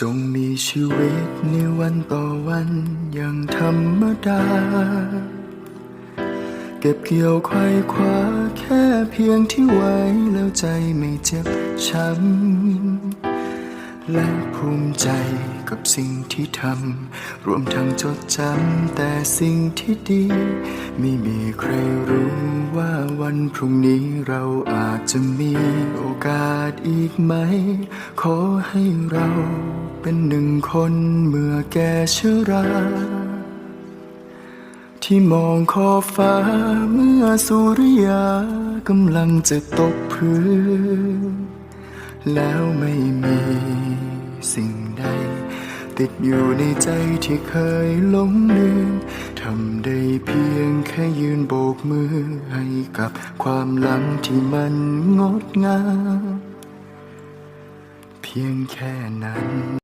จงมีชีวิตในวันต่อวันอย่างธรรมดา เก็บเกี่ยวไขว้คว้าแค่เพียงที่ไว้แล้วใจไม่เจ็บช้ำ และภูมิใจกับสิ่งที่ทำรวมทั้งจดจำแต่สิ่งที่ดี ไม่มีใครรู้ว่าวันพรุ่งนี้เราอาจจะมีโอกาสอีกไหม ขอให้เราเป็นหนึ่งคนเมื่อแก่ชราที่มองขอบฟ้าเมื่อสุริยากำลังจะตกพื้น แล้วไม่มี สิ่งใด ติดอยู่ในใจที่เคยหลงลืมทำได้เพียงแค่ยืนโบกมือให้กับความหลังที่มันงดงามเพียงแค่นั้น